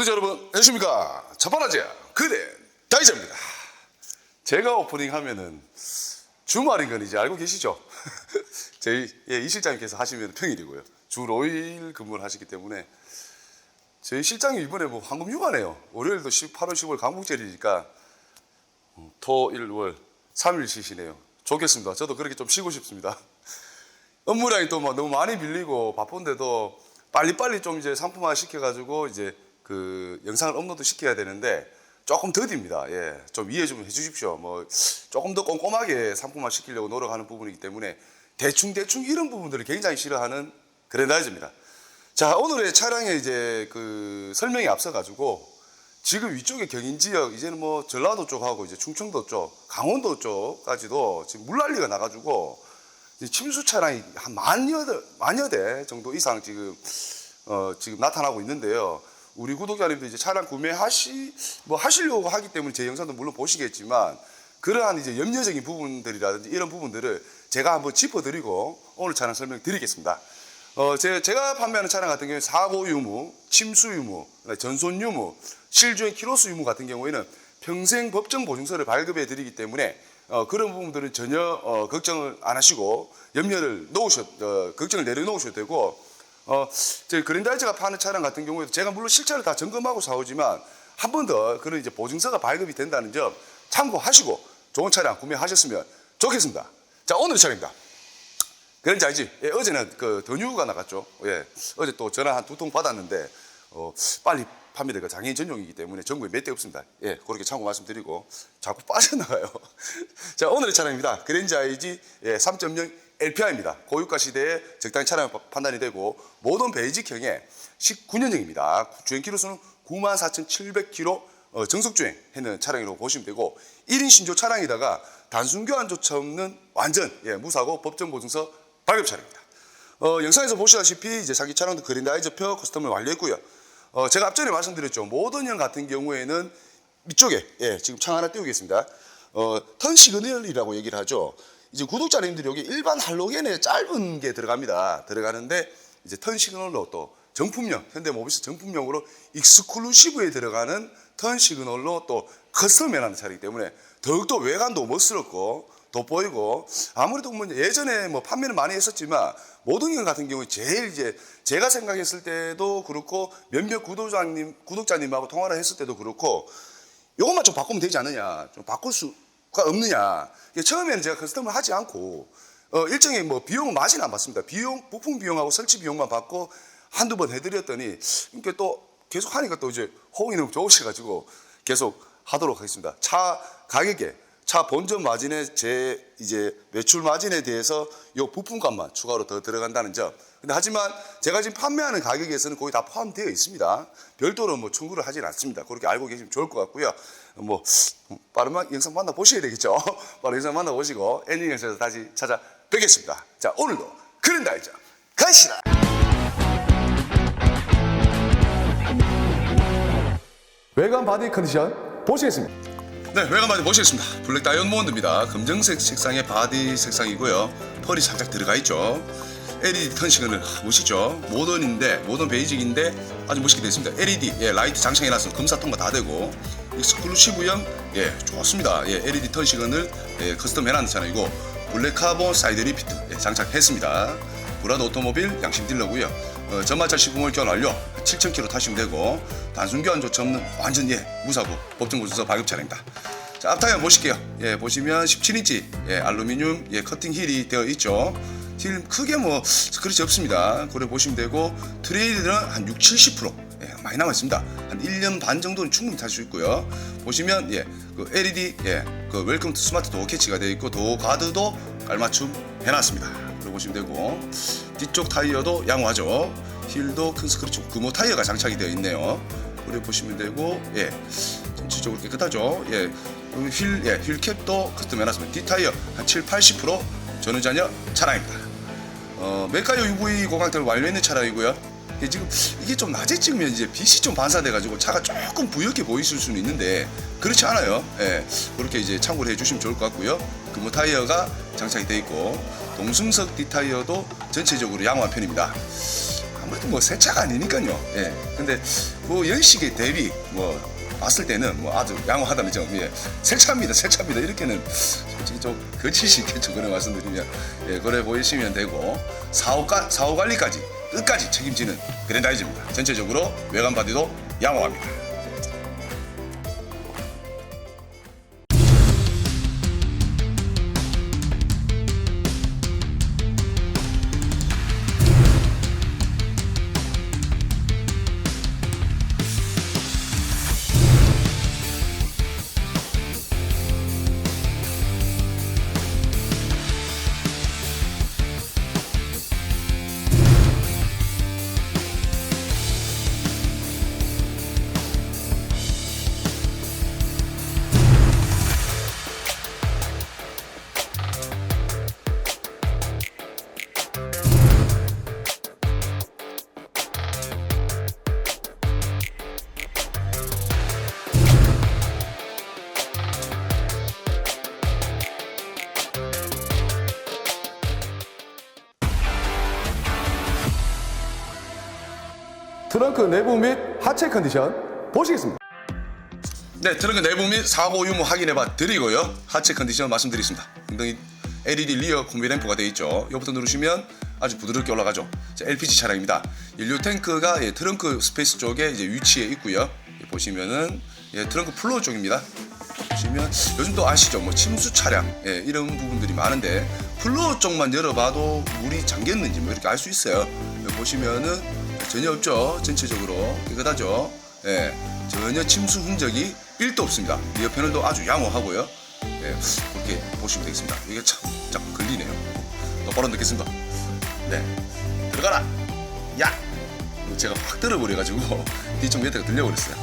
구독자 여러분 안녕하십니까? 자파라지야 그대 다이자입니다. 제가 오프닝 하면은 주말인 건 이제 알고 계시죠? 저희 예, 이 실장님께서 하시면 평일이고요. 주 5일 근무를 하시기 때문에 저희 실장님 이번에 뭐 황금 휴가네요. 월요일도 18월 15일 강국절이니까 음, 토, 일, 월 3일 쉬시네요. 좋겠습니다. 저도 그렇게 좀 쉬고 싶습니다. 업무량이 또 막 너무 많이 밀리고 바쁜데도 빨리빨리 좀 이제 상품화 시켜가지고 이제 그 영상을 업로드 시켜야 되는데 조금 더딥니다. 예, 좀 이해 좀 해주십시오. 뭐 조금 더 꼼꼼하게 상품화 시키려고 노력하는 부분이기 때문에 대충 대충 이런 부분들을 굉장히 싫어하는 그랜다이즈입니다. 자 오늘의 차량의 이제 그 설명에 앞서 가지고 지금 위쪽에 경인 지역 이제는 뭐 전라도 쪽하고 이제 충청도 쪽, 강원도 쪽까지도 지금 물난리가 나가지고 침수 차량이 한 만여 대, 만여 대 정도 이상 지금 어, 지금 나타나고 있는데요. 우리 구독자님도 이제 차량 구매하시 뭐 하시려고 하기 때문에 제 영상도 물론 보시겠지만 그러한 이제 염려적인 부분들이라든지 이런 부분들을 제가 한번 짚어드리고 오늘 차량 설명드리겠습니다. 어, 제, 제가 판매하는 차량 같은 경우에 사고 유무, 침수 유무, 전손 유무, 실주행 키로수 유무 같은 경우에는 평생 법정 보증서를 발급해 드리기 때문에 어, 그런 부분들은 전혀 어, 걱정을 안 하시고 염려를 놓으셔 어, 걱정을 내려놓으셔도 되고 어, 저희 그랜다이즈가 파는 차량 같은 경우에도 제가 물론 실차를 다 점검하고 사오지만 한 번 더 그런 이제 보증서가 발급이 된다는 점 참고하시고 좋은 차량 구매하셨으면 좋겠습니다. 자 오늘 차량입니다. 그런지 알지? 예, 어제는 그 더뉴가 나갔죠. 예, 어제 또 전화 한 두 통 받았는데 어, 빨리 판매될 거 장애인 전용이기 때문에 전국에 몇 대 없습니다. 예, 그렇게 참고 말씀드리고 자꾸 빠져나가요. 자, 오늘의 차량입니다. 그랜저 IG 예, 3.0 LPI입니다. 고유가 시대에 적당히 차량 판단이 되고 모던 베이직형의 19년형입니다. 주행 키로수는 94,700km 어, 정석 주행 했는 차량이라고 보시면 되고 1인 신조 차량에다가 단순 교환조차 없는 완전 예, 무사고 법정 보증서 발급 차량입니다. 어, 영상에서 보시다시피 이제 자기 차량도 그린다이저표 커스텀을 완료했고요. 어, 제가 앞전에 말씀드렸죠. 모던형 같은 경우에는 이쪽에 예, 지금 창 하나 띄우겠습니다. 어, 턴 시그널이라고 얘기를 하죠. 이제 구독자님들이 여기 일반 할로겐에 짧은 게 들어갑니다. 들어가는데 이제 턴 시그널로 또 정품용 현대모비스 정품용으로 익스클루시브에 들어가는 턴 시그널로 또 커스텀해라는 차량이기 때문에 더욱더 외관도 멋스럽고 돋보이고 아무래도 뭐 예전에 뭐 판매를 많이 했었지만 모동형 같은 경우에 제일 이제 제가 생각했을 때도 그렇고 몇몇 구독자님 구독자님하고 통화를 했을 때도 그렇고 요것만 좀 바꾸면 되지 않느냐 좀 바꿀 수가 없느냐 이게 처음에는 제가 커스텀을 하지 않고 어 일정의 뭐 비용은 많이는 안 받습니다 비용 부품 비용하고 설치 비용만 받고 한두 번 해드렸더니 이렇게 또 계속 하니까 또 이제 호응이 너무 좋으셔가지고 계속 하도록 하겠습니다 차 가격에 차 본전 마진에 제 이제 매출 마진에 대해서 요 부품값만 추가로 더 들어간다는 점. 근데 하지만 제가 지금 판매하는 가격에서는 거의 다 포함되어 있습니다. 별도로 뭐 청구를 하진 않습니다. 그렇게 알고 계시면 좋을 것 같고요. 뭐 빠른 영상 만나 보셔야 되겠죠. 빠른 영상 만나 보시고 엔딩에서 다시 찾아뵙겠습니다. 자 오늘도 그랜다이저 가시다. 외관 바디 컨디션 보시겠습니다. 네, 외관 바디 보시겠습니다. 블랙 다이아몬드입니다. 검정색 색상의 바디 색상이고요. 펄이 살짝 들어가 있죠. LED 턴싱은 멋있죠. 모던인데 모던 베이직인데 아주 멋있게 됐습니다. LED 예, 라이트 장착해놨으면 검사 통과 다 되고 익스클루시브형 예 좋습니다. 예, LED 턴싱을 예, 커스텀 해놨는 차량이고 블랙 카본 사이드 리피트 예, 장착했습니다. 브라드 오토모빌 양심 딜러고요. 어, 전마찰 시공을 교환 완료 7,000km 타시면 되고 단순 교환조차 없는 완전 예 무사고 법정 보증서 발급 차량입니다. 자 앞타이어 보실게요. 예 보시면 17인치 예, 알루미늄 예, 커팅 힐이 되어 있죠. 힐 크게 뭐 스크래치 없습니다. 그래 보시면 되고 트레이드는 한 6, 70% 예, 많이 남아 있습니다. 한 1년 반 정도는 충분히 탈 수 있고요. 보시면 예, 그 LED 예, 그 웰컴 투 스마트 도어 캐치가 되어 있고 도어 가드도 깔맞춤 해놨습니다. 그래 보시면 되고 뒤쪽 타이어도 양호하죠. 힐도 큰 스크래치 금호 타이어가 장착이 되어 있네요. 그래 보시면 되고 예 전체적으로 깨끗하죠 예 그리고 휠, 예, 휠캡도 커스텀 해놨습니다 디타이어 한 7, 80% 전후자녀 차량입니다 어, 메카요 UV 고강태를 완료했는 차량이고요 예, 지금 이게 좀 낮에 찍으면 이제 빛이 좀 반사돼가지고 차가 조금 부옇게 보이실 수는 있는데 그렇지 않아요. 예, 그렇게 이제 참고를 해주시면 좋을 것 같고요. 금호 타이어가 장착이 돼 있고 동승석 D 타이어도 전체적으로 양호한 편입니다. 아무래도 뭐 새 차가 아니니까요. 예, 근데 그 연식에 대비 뭐 봤을 때는 뭐 아주 양호하다는 점, 예, 새 차입니다, 새 차입니다. 이렇게는 솔직히 좀 거치시 있겠죠. 그런 말씀드리면 예, 그래 보이시면 되고 사후 가 사후 관리까지 끝까지 책임지는 그랜다이즈입니다. 전체적으로 외관 바디도 양호합니다. 트렁크 내부 및 하체 컨디션 보시겠습니다. 네, 트렁크 내부 및 사고 유무 확인해 봐 드리고요. 하체 컨디션 말씀드리겠습니다. 엉덩이 LED 리어 콤비 램프가 되어 있죠. 이거부터 누르시면 아주 부드럽게 올라가죠. 자, LPG 차량입니다. 연료 탱크가 예, 트렁크 스페이스 쪽에 이제 위치해 있고요. 예, 보시면은 예, 트렁크 플로어 쪽입니다. 보시면 요즘 또 아시죠? 뭐 침수 차량 예, 이런 부분들이 많은데 플로어 쪽만 열어봐도 물이 잠겼는지 뭐 이렇게 알 수 있어요. 여기 보시면은 전혀 없죠. 전체적으로 깨끗하죠. 예, 전혀 침수 흔적이 1도 없습니다. 리어 패널도 아주 양호하고요. 예, 그렇게 보시면 되겠습니다. 이게 참 자꾸 걸리네요. 똑바로 넣겠습니다. 네, 들어가라. 야. 제가 확 들어버려가지고 뒤쪽 밑에가 들려버렸어요.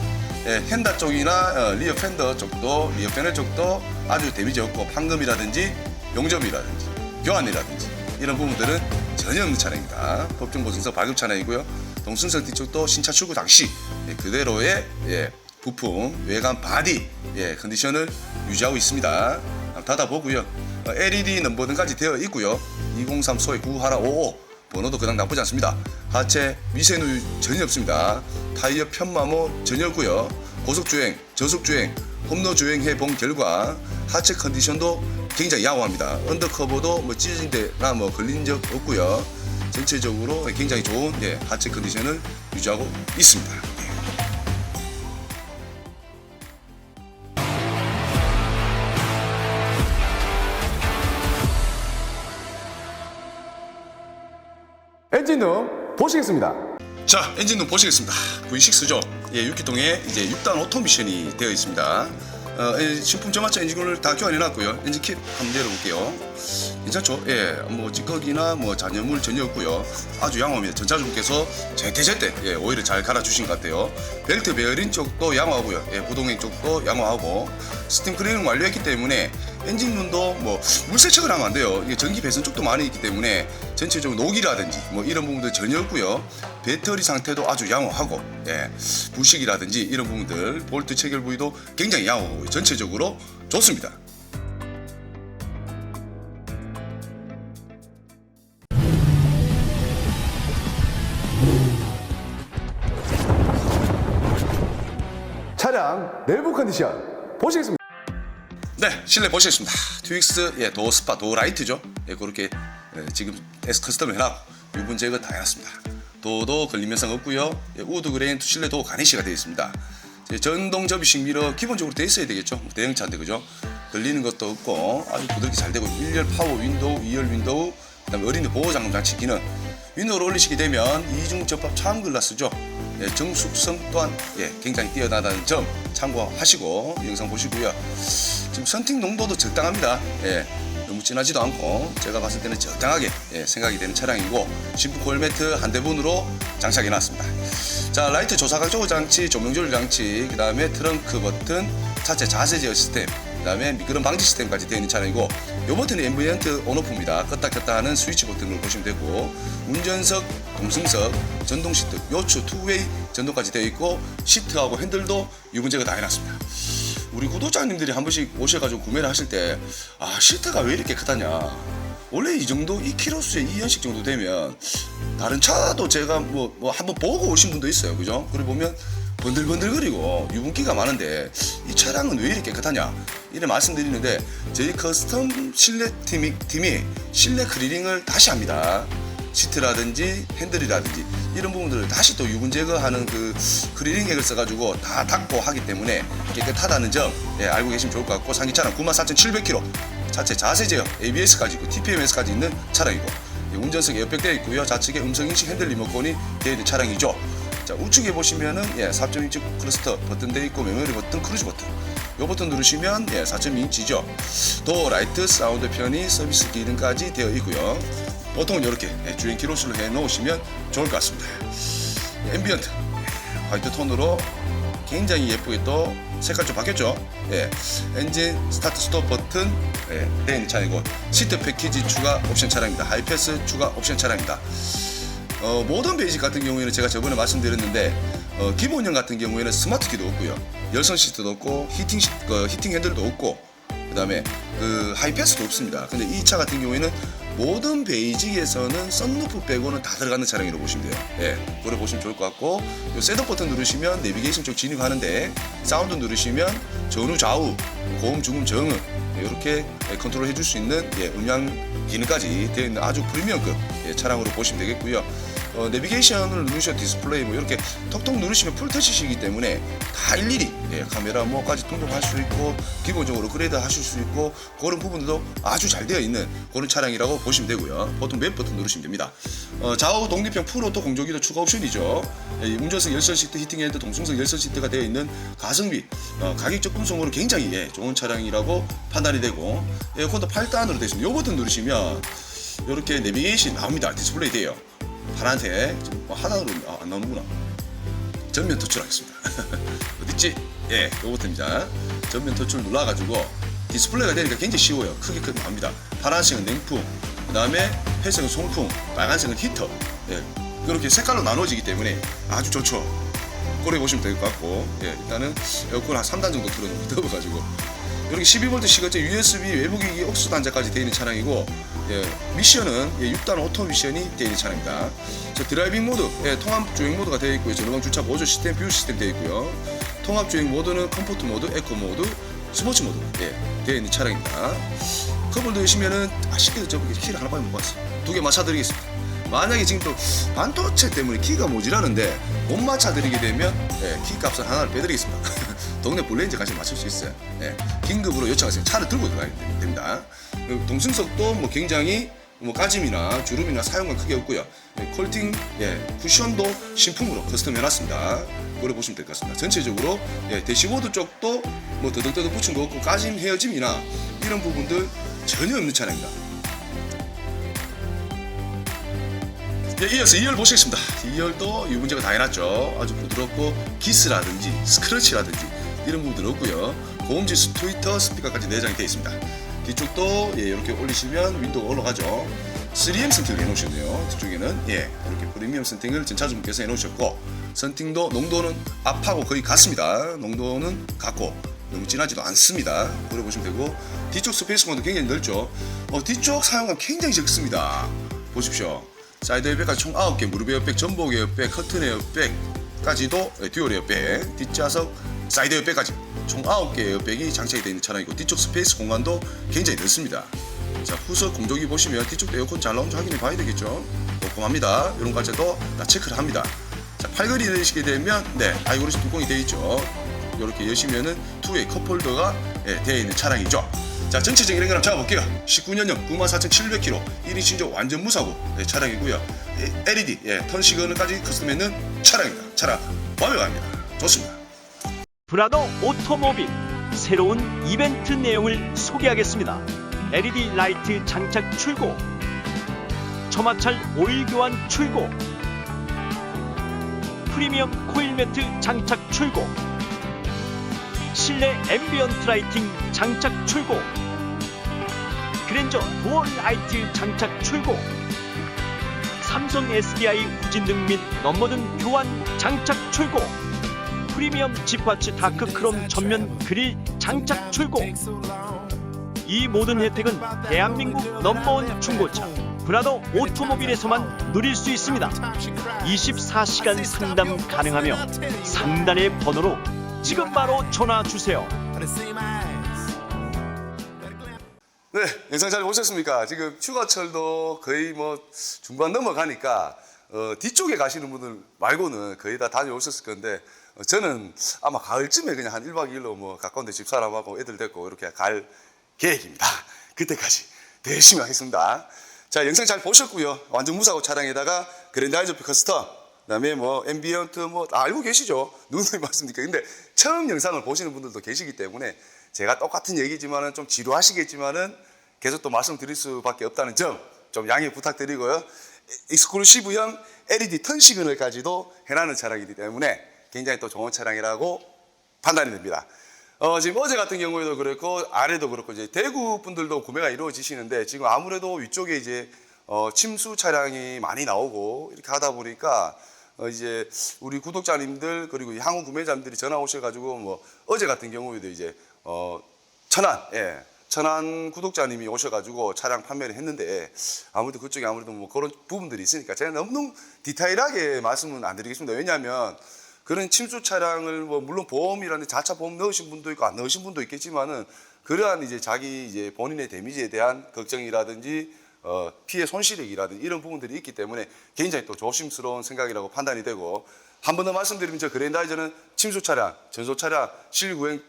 예, 헨다 쪽이나 어, 리어 팬더 쪽도 리어 패널 쪽도 아주 데미지 없고 판금이라든지 용접이라든지 교환이라든지 이런 부분들은 전혀 없는 차량입니다. 법정 보증서 발급 차량이고요. 동승석 뒤쪽도 신차 출고 당시 예, 그대로의 예, 부품 외관 바디 예, 컨디션을 유지하고 있습니다. 한번 닫아보고요. 어, LED 넘버 등까지 되어 있고요. 203 소위 9하라 55 번호도 그닥 나쁘지 않습니다. 하체 미세누유 전혀 없습니다. 타이어 편마모 전혀 없고요. 고속주행, 저속주행, 홈로주행 해본 결과 하체 컨디션도 굉장히 양호합니다. 언더커버도 뭐 찢어진 데나 뭐 걸린 적 없고요. 전체적으로 굉장히 좋은 예, 하체 컨디션을 유지하고 있습니다. 엔진룸 보시겠습니다. 자, 엔진룸 보시겠습니다. V6죠. 예, 6기통에 이제 6단 오토미션이 되어 있습니다. 어, 예, 신품 정화차 엔진을 다 교환해놨고요. 엔진 킵 한번 열어볼게요. 괜찮죠? 예, 뭐 찌꺼기나 뭐 잔여물 전혀 없고요. 아주 양호합니다. 전차주분께서 제때제때 예, 오일을 잘 갈아주신 것 같아요. 벨트 베어링 쪽도 양호하고요. 예, 부동행 쪽도 양호하고 스팀 클리닝 완료했기 때문에 엔진룸도 뭐 물세척을 하면 안 돼요. 이게 전기 배선 쪽도 많이 있기 때문에 전체적으로 녹이라든지 뭐 이런 부분들 전혀 없고요. 배터리 상태도 아주 양호하고 예, 부식이라든지 이런 부분들 볼트 체결 부위도 굉장히 양호하고 전체적으로 좋습니다. 차량 내부 컨디션 보시겠습니다. 네, 실내 보시겠습니다. 트윅스 예, 도어 스파, 도어 라이트죠. 예, 그렇게 예, 지금 S 커스텀 해놨고 유분 제거 다 해놨습니다. 도어도 걸림 현상 없고요. 예, 우드 그레인 실내 도어 가니시가 되어 있습니다. 예, 전동 접이식 미러 기본적으로 돼 있어야 되겠죠. 뭐 대형차인데 그죠? 걸리는 것도 없고 아주 부드럽게 잘 되고 1열 파워 윈도우, 2열 윈도우, 그다음에 어린이 보호 잠금 장치 기능. 윈도우를 올리시게 되면 이중 접합 차암 글라스죠. 예, 정숙성 또한 예, 굉장히 뛰어나다는 점 참고하시고 영상 보시고요. 지금 선팅 농도도 적당합니다. 예, 너무 진하지도 않고 제가 봤을 때는 적당하게 예, 생각이 되는 차량이고 신품 골 매트 한 대분으로 장착해 놨습니다. 자 라이트 조사각 조그 장치, 조명 조절 장치, 그 다음에 트렁크 버튼, 차체 자세 제어 시스템, 그 다음에 미끄럼 방지 시스템까지 되어 있는 차량이고 이 버튼은 앰비언트 온오프입니다. 껐다 켰다 하는 스위치 버튼을 보시면 되고 운전석, 동승석, 전동 시트, 요추, 투웨이 전동까지 되어 있고 시트하고 핸들도 유분제가 다 해놨습니다. 우리 구독자님들이 한 번씩 오셔가지고 구매를 하실 때아 시트가 왜 이렇게 크다냐. 원래 이 정도 2kg수에 2연식 정도 되면 다른 차도 제가 뭐, 뭐 한번 보고 오신 분도 있어요. 그죠? 그래 보면 번들번들거리고 유분기가 많은데 이 차량은 왜 이렇게 깨끗하냐. 이래 말씀드리는데 저희 커스텀 실내 팀이, 팀이 실내 크리링을 다시 합니다 시트라든지 핸들이라든지 이런 부분들을 다시 또 유분 제거하는 그 크리링 액을 써가지고 다 닦고 하기 때문에 깨끗하다는 점 예, 알고 계시면 좋을 것 같고 상기차량 94,700km 자체 자세 제어 ABS까지 있고 TPMS까지 있는 차량이고 예, 운전석 에어백 되어 있고요. 좌측에 음성인식 핸들 리모컨이 되어 있는 차량이죠. 자 우측에 보시면은 예, 4.2인치 클러스터 버튼 되어 있고 메모리 버튼 크루즈 버튼. 이 버튼 누르시면 예, 4.2인치죠. 도 라이트 사운드 편의 서비스 기능까지 되어 있고요 보통은 이렇게 예, 주행 키로수를 해 놓으시면 좋을 것 같습니다. 앰비언트 화이트 톤으로 굉장히 예쁘게 또 색깔 좀 바뀌었죠. 예, 엔진 스타트 스톱 버튼 예, 있는 차량이고 시트 패키지 추가 옵션 차량입니다. 하이패스 추가 옵션 차량입니다. 어, 모던 베이직 같은 경우에는 제가 저번에 말씀드렸는데 어, 기본형 같은 경우에는 스마트 키도 없고요. 열선 시트도 없고 히팅 시, 어, 히팅 핸들도 없고 그다음에 그 하이패스도 없습니다. 근데 이 차 같은 경우에는 모든 베이직에서는 썬루프 빼고는 다 들어가는 차량이라고 보시면 돼요. 예, 그래 보시면 좋을 것 같고 요 셋업 버튼 누르시면 내비게이션 쪽 진입하는데 사운드 누르시면 전후 좌우 고음 중음 정음 이렇게 컨트롤 해줄 수 있는 예, 음향 기능까지 되어 있는 아주 프리미엄급 예, 차량으로 보시면 되겠고요. 어, 내비게이션을 누르셔 디스플레이 뭐 이렇게 톡톡 누르시면 풀터치시기 때문에 다 일일이 예, 카메라 뭐까지 동동할 수 있고 기본적으로 그레이드 하실 수 있고 그런 부분들도 아주 잘 되어 있는 그런 차량이라고 보시면 되고요. 보통 맵 버튼 누르시면 됩니다. 어, 좌우 독립형 풀오토 공조기도 추가 옵션이죠. 예, 운전석 열선 시트, 히팅 헤드, 동승석 열선 시트가 되어 있는 가성비, 어, 가격 접근성으로 굉장히 예, 좋은 차량이라고 판단이 되고 에어컨도 8단으로 되어 있습니다. 이 버튼 누르시면 이렇게 내비게이션 나옵니다. 디스플레이 돼요. 파란색 지금 뭐 하나로 아, 안 나오는구나. 전면 도출하겠습니다. 어딨지? 예, 요거입니다. 전면 도출 눌러가지고 디스플레이가 되니까 굉장히 쉬워요. 크게 크게 나옵니다. 파란색은 냉풍, 그 다음에 회색은 송풍, 빨간색은 히터. 예, 그렇게 색깔로 나눠지기 때문에 아주 좋죠. 꼬리 보시면 될 것 같고, 예, 일단은 에어컨 한 3단 정도 틀어놓고 더워가지고 이렇게 12V 시거제 USB 외부기기 억수 단자까지 되어 있는 차량이고 예, 미션은 예, 6단 오토 미션이 되어 있는 차량입니다. 저 드라이빙 모드, 예, 통합 주행 모드가 되어 있고요. 전동 주차 보조 시스템, 뷰 시스템 되어 있고요. 통합 주행 모드는 컴포트 모드, 에코 모드, 스포츠 모드 예, 되어 있는 차량입니다. 컵을 넣으시면은 아쉽게도 저 키를 하나밖에 못 봤어요. 두 개 맞춰드리겠습니다. 만약에 지금 또 반도체 때문에 키가 모자라는데 못 맞춰드리게 되면 예, 키 값을 하나를 빼드리겠습니다. 동네 가시 맞출 수 있어요. 예, 긴급으로 요청하세요. 차를 들고 들어가야 됩니다. 그리고 동승석도 뭐 굉장히 뭐 까짐이나 주름이나 사용감 크게 없고요. 예, 콜팅, 예, 쿠션도 신품으로 커스텀 해놨습니다. 그래 보시면 될 것 같습니다. 전체적으로 예, 대시보드 쪽도 뭐 더덕더덕 붙인 거 없고 까짐 헤어짐이나 이런 부분들 전혀 없는 차량입니다. 예, 이어서 2열 보시겠습니다. 2열도 유분제가 다 해놨죠. 아주 부드럽고 기스라든지 스크래치라든지 이런 부분들 없고요. 고음지수 트위터 스피커까지 내장이 되어 있습니다. 뒤쪽도 예, 이렇게 올리시면 윈도우가 올라가죠. 3M 선팅을 해놓으셨네요. 뒤쪽에는 예, 이렇게 프리미엄 선팅을 전차주분께서 해놓으셨고 선팅도 농도는 앞하고 거의 같습니다. 농도는 같고 너무 진하지도 않습니다. 그래 보시면 되고 뒤쪽 스페이스 공간도 굉장히 넓죠. 어, 뒤쪽 사용감 굉장히 적습니다. 보십시오. 사이드 에어백까지 총 9개, 무릎 에어백, 전복 에어백, 커튼 에어백까지도 예, 듀얼 에어백, 뒷좌석 사이드 에어백까지 총 9개 에어백이 장착이 되어 있는 차량이고 뒤쪽 스페이스 공간도 굉장히 넓습니다. 자 후석 공조기 보시면 뒤쪽도 에어컨 잘 나온지 확인해 봐야 되겠죠. 꼼꼼합니다. 이런 과제도 다 체크를 합니다. 자 팔걸이 내리시게 되면 네 아이고리스 뚜껑이 되어 있죠. 이렇게 여시면은 투웨이 컵홀더가 예, 되어 있는 차량이죠. 자 전체적인 랭그랑 잡아볼게요 19년형 94,700km 1인 신조 완전 무사고 네, 차량이고요 예, LED 예, 턴 시그널까지 커스텀했는 차량입니다 차량 완벽합니다 좋습니다 브라더 오토모빌 새로운 이벤트 내용을 소개하겠습니다. LED 라이트 장착 출고, 처마찰 오일 교환 출고, 프리미엄 코일 매트 장착 출고 실내 앰비언트 라이팅 장착 출고 그랜저 도어 라이트 장착 출고 삼성 SDI 후진등 및 넘버등 교환 장착 출고 프리미엄 지파츠 다크 크롬 전면 그릴 장착 출고 이 모든 혜택은 대한민국 넘버원 중고차 브라더 오토모빌에서만 누릴 수 있습니다 24시간 상담 가능하며 상단의 번호로 지금 바로 전화 주세요. 네, 영상 잘 보셨습니까? 지금 휴가철도 거의 뭐 중반 넘어가니까 어, 뒤쪽에 가시는 분들 말고는 거의 다 다녀오셨을 건데 어, 저는 아마 가을쯤에 그냥 한 1박 2일로 뭐 가까운 데 집사람하고 애들 데리고 이렇게 갈 계획입니다. 그때까지 더 열심히 하겠습니다. 자, 영상 잘 보셨고요. 완전 무사고 차량에다가 그랜드 하이저프 커스텀 그다음에 뭐 앰비언트 뭐 다 알고 계시죠? 누누이 말씀드릴게요. 근데 처음 영상을 보시는 분들도 계시기 때문에 제가 똑같은 얘기지만은 좀 지루하시겠지만은 계속 또 말씀드릴 수밖에 없다는 점 좀 양해 부탁드리고요. 익스클루시브형 LED 턴 시그널까지도 해놨는 차량이기 때문에 굉장히 또 좋은 차량이라고 판단이 됩니다. 어, 지금 어제 같은 경우에도 그렇고 아래도 그렇고 이제 대구 분들도 구매가 이루어지시는데 지금 아무래도 위쪽에 이제 어, 침수 차량이 많이 나오고 이렇게 하다 보니까 어, 이제 우리 구독자님들 그리고 이 향후 구매자님들이 전화 오셔가지고 뭐 어제 같은 경우에도 이제 어, 천안 예 천안 구독자님이 오셔가지고 차량 판매를 했는데 아무래도 그쪽에 아무래도 뭐 그런 부분들이 있으니까 제가 너무 디테일하게 말씀은 안 드리겠습니다 왜냐하면 그런 침수 차량을 뭐 물론 보험이라는 자차 보험 넣으신 분도 있고 안 넣으신 분도 있겠지만은 그러한 이제 자기 이제 본인의 데미지에 대한 걱정이라든지 어, 피해 손실액이라든지 이런 부분들이 있기 때문에 굉장히 또 조심스러운 생각이라고 판단이 되고 한 번 더 말씀드리면 저 그랜다이저는 침수 차량, 전소 차량, 실구행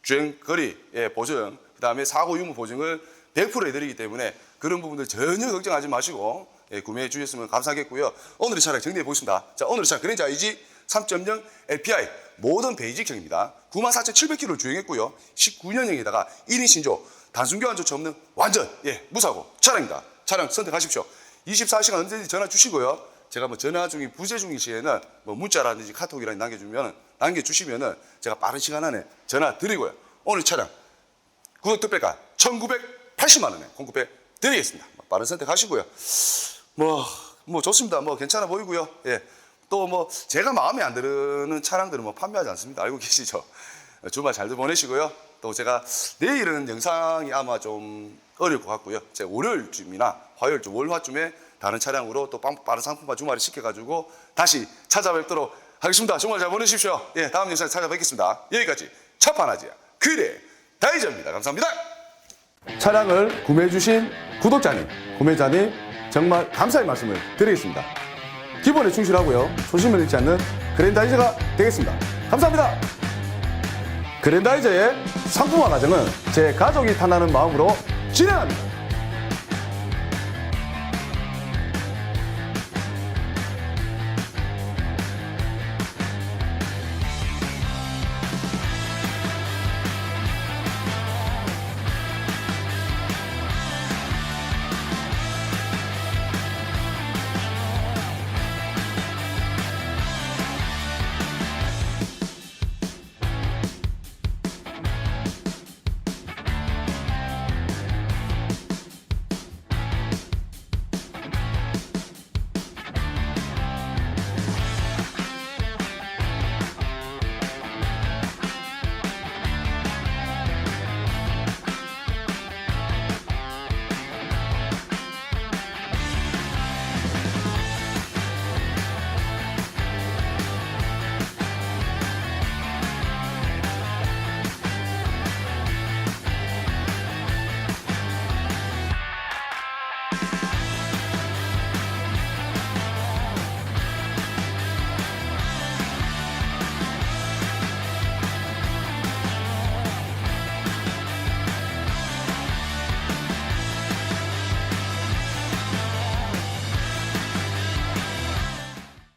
주행 거리 예, 보증, 그 다음에 사고 유무 보증을 100% 해드리기 때문에 그런 부분들 전혀 걱정하지 마시고 예, 구매해 주셨으면 감사하겠고요. 오늘의 차량 정리해 보겠습니다. 자, 오늘의 차량 IG 3.0 LPI 모든 베이직형입니다. 94,700km를 주행했고요. 19년형에다가 1인 신조, 단순 교환 조치 없는 완전 예, 무사고 차량입니다. 차량 선택하십시오. 24시간 언제든지 전화 주시고요. 제가 뭐 전화 중이 부재 중인 시에는 뭐 문자라든지 카톡이라든지 남겨주면 남겨주시면은 제가 빠른 시간 안에 전화 드리고요. 오늘 차량 구독 특별가 1,980만 원에 공급해 드리겠습니다. 뭐 빠른 선택하시고요. 뭐, 뭐 좋습니다. 뭐 괜찮아 보이고요. 예. 또 뭐 제가 마음에 안 드는 차량들은 뭐 판매하지 않습니다. 알고 계시죠? 주말 잘들 보내시고요. 또 제가 내일은 영상이 아마 좀 어려울 것 같고요. 제가 월요일쯤이나 화요일쯤 월화쯤에 다른 차량으로 또 빵- 빠른 상품화 주말에 시켜가지고 다시 찾아뵙도록 하겠습니다. 정말 잘 보내십시오. 예, 다음 영상에 찾아뵙겠습니다. 여기까지 첫판하지 그래 다이저입니다. 감사합니다. 차량을 구매해 주신 구독자님, 구매자님 정말 감사의 말씀을 드리겠습니다. 기본에 충실하고요. 초심을 잃지 않는 그랜다이저가 되겠습니다. 감사합니다. 그랜다이저의 상품화 과정은 제 가족이 탐나는 마음으로 진행합니다.